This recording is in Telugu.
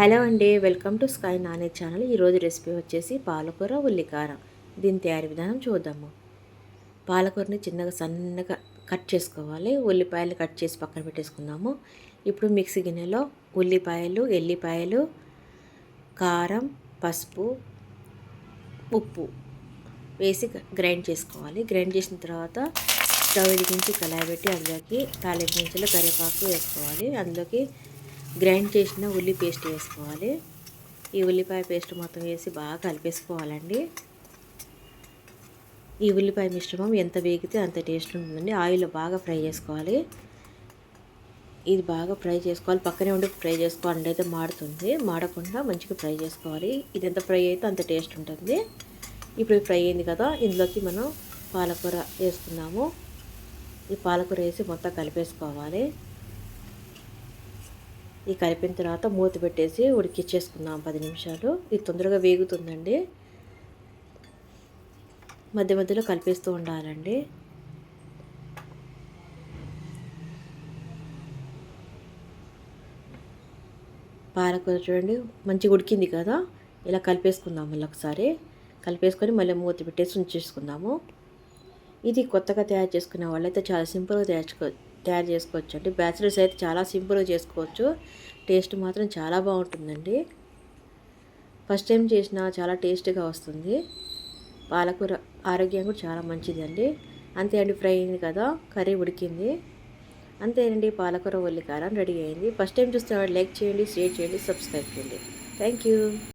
హలో అండి వెల్కమ్ టు స్కై నానే ఛానల్. ఈరోజు రెసిపీ వచ్చేసి పాలకూర ఉల్లికారం. దీని తయారీ విధానం చూద్దాము. పాలకూరని చిన్నగా సన్నగా కట్ చేసుకోవాలి. ఉల్లిపాయలు కట్ చేసి పక్కన పెట్టేసుకుందాము. ఇప్పుడు మిక్సీ గిన్నెలో ఉల్లిపాయలు ఎల్లిపాయలు కారం పసుపు ఉప్పు వేసి గ్రైండ్ చేసుకోవాలి. గ్రైండ్ చేసిన తర్వాత స్టవ్ వెలిగించి కళాయి పెట్టి అందులోకి తాలింపు గింజలు కరివేపాకు వేసుకోవాలి. అందులోకి గ్రైండ్ చేసిన ఉల్లి పేస్ట్ వేసుకోవాలి. ఈ ఉల్లిపాయ పేస్ట్ మొత్తం వేసి బాగా కలిపేసుకోవాలండి. ఈ ఉల్లిపాయ మిశ్రమం ఎంత వేగితే అంత టేస్ట్ ఉంటుందండి. ఆయిల్ బాగా ఫ్రై చేసుకోవాలి. ఇది బాగా ఫ్రై చేసుకోవాలి. పక్కనే ఉండి ఫ్రై చేసుకోవాలండి అయితే మాడుతుంది. మాడకుండా మంచిగా ఫ్రై చేసుకోవాలి. ఇది ఎంత ఫ్రై అయితే అంత టేస్ట్ ఉంటుంది. ఇప్పుడు ఫ్రై అయింది కదా ఇందులోకి మనం పాలకూర వేసుకుందాము. ఈ పాలకూర వేసి మొత్తం కలిపేసుకోవాలి. ఈ కలిపిన తర్వాత మూత పెట్టేసి ఉడికిచ్చేసుకుందాం పది నిమిషాలు. ఇది తొందరగా వేగుతుందండి. మధ్య మధ్యలో కలిపేస్తూ ఉండాలండి. పాలకూర చూడండి మంచిగా ఉడికింది కదా? ఇలా కలిపేసుకుందాం మళ్ళీ ఒకసారి. కలిపేసుకొని మళ్ళీ మూత పెట్టేసి ఉంచేసుకుందాము. ఇది కొత్తగా తయారు చేసుకునే వాళ్ళైతే చాలా సింపుల్గా తయారు తయారు చేసుకోవచ్చు. అండి బ్యాచిలర్స్ అయితే చాలా సింపుల్గా చేసుకోవచ్చు. టేస్ట్ మాత్రం చాలా బాగుంటుందండి. ఫస్ట్ టైం చేసినా చాలా టేస్ట్గా వస్తుంది. పాలకూర ఆరోగ్యం కూడా చాలా మంచిది అండి అంతే అండి ఫ్రై అయింది కదా కర్రీ ఉడికింది. అంతేనండి పాలకూర ఉల్లికారం రెడీ అయింది. ఫస్ట్ టైం చూస్తే లైక్ చేయండి షేర్ చేయండి సబ్స్క్రైబ్ చేయండి. Thank you